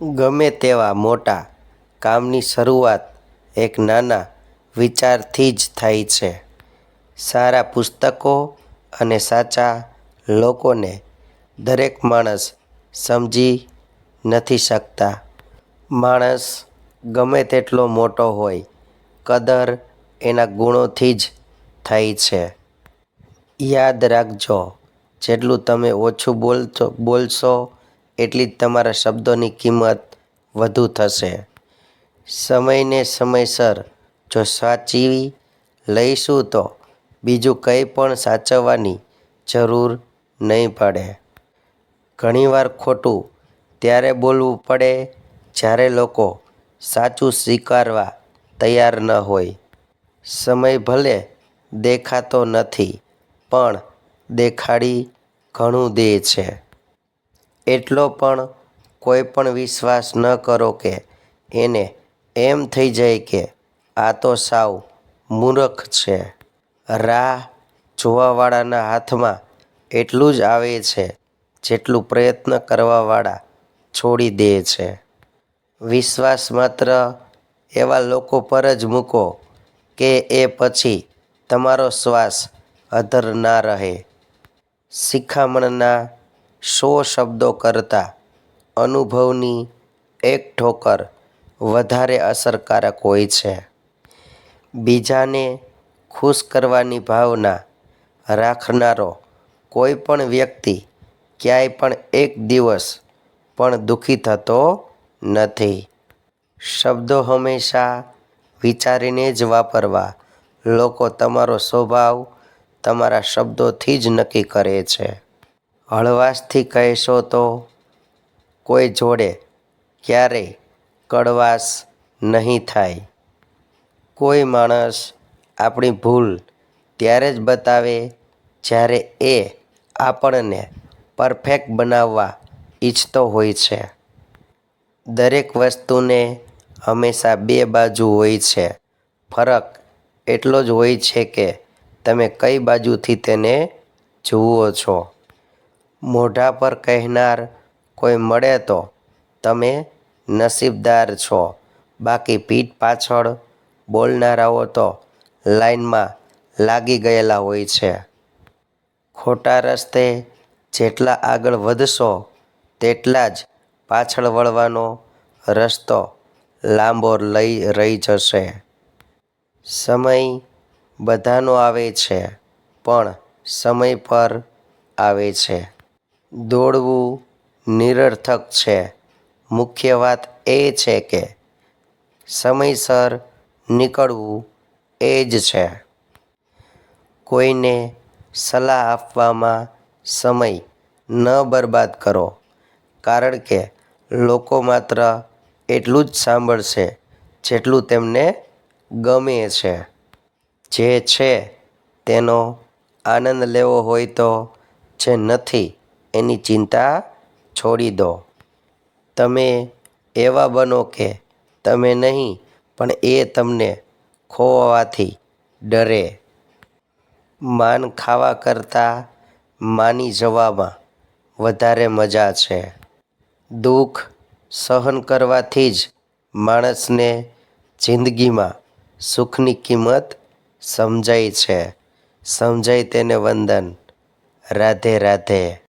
ગમે તેવા મોટા કામની શરૂઆત એક નાના વિચારથી જ થાય છે. સારા પુસ્તકો અને સાચા લોકોને દરેક માણસ સમજી નથી શકતા. માણસ ગમે તેટલો મોટો હોય, કદર એના ગુણોથી જ થાય છે. યાદ રાખજો જેટલું તમે ઓછું બોલશો એટલી જ તમારા શબ્દોની કિંમત વધુ થશે. સમયને સમયસર જો સાચવી લઈશું તો બીજું કંઈ પણ સાચવવાની જરૂર નહીં પડે. ઘણીવાર ખોટું ત્યારે બોલવું પડે જ્યારે લોકો સાચું સ્વીકારવા તૈયાર ન હોય. સમય ભલે દેખાતો નથી, પણ દેખાડી ઘણું દે છે. એટલો પણ કોઈ પણ વિશ્વાસ ન કરો કે એને એમ થઈ જાય કે આ તો સાવ મૂરખ છે. રાહ જોવાવાળાના હાથમાં એટલું જ આવે છે જેટલું પ્રયત્ન કરવાવાળા છોડી દે છે. વિશ્વાસ માત્ર એવા લોકો પર જ મૂકો કે એ પછી તમારો શ્વાસ અધર ના રહે. શિખામણના સો શબ્દો કરતાં અનુભવની એક ઠોકર વધારે અસરકારક હોય છે. બીજાને ખુશ કરવાની ભાવના રાખનારો કોઈ પણ વ્યક્તિ ક્યાંય પણ એક દિવસ પણ દુઃખી થતો નથી. શબ્દો હંમેશા વિચારીને જ વાપરવા. લોકો તમારો સ્વભાવ તમારા શબ્દોથી જ નક્કી કરે છે. હળવાશથી કહેશો તો, કોઈ જોડે ક્યારેય કડવાશ નહીં થાય. કોઈ માણસ આપણી ભૂલ ત્યારે જ બતાવે જ્યારે એ આપણને પરફેક્ટ બનાવવા ઈચ્છતો હોય છે. દરેક વસ્તુને હંમેશા બે બાજુ હોય છે. ફરક એટલો જ હોય છે કે તમે કઈ બાજુથી તેને જુઓ છો. મોઢા પર કહેનાર કોઈ મળે તો તમે નસીબદાર છો બાકી પીઠ પાછળ બોલનારાઓ તો લાઈનમાં લાગી ગયેલા હોય છે. ખોટા રસ્તે જેટલા આગળ વધશો, તેટલા જ પાછળ વળવાનો રસ્તો લાંબો લઈ રહી જશે. સમય બધાનો આવે છે, પણ સમય પર આવે છે. દોડવું નિરર્થક છે. મુખ્ય વાત એ છે કે સમયસર નીકળવું એ જ છે. કોઈને સલાહ આપવામાં સમય ન બરબાદ કરો, કારણ કે લોકો માત્ર એટલું જ સાંભળશે જેટલું તેમને ગમે છે. જે છે તેનો આનંદ લેવો હોય તો, જે નથી એની ચિંતા છોડી દો. તમે એવા બનો કે તમે નહીં, પણ એ તમને ખોવાથી ડરે. માન ખાવા કરતાં માની જવામાં વધારે મજા છે. દુઃખ સહન કરવાથી જ માણસને જિંદગીમાં સુખની કિંમત સમજાય છે. સમજાય તેને વંદન. રાધે રાધે.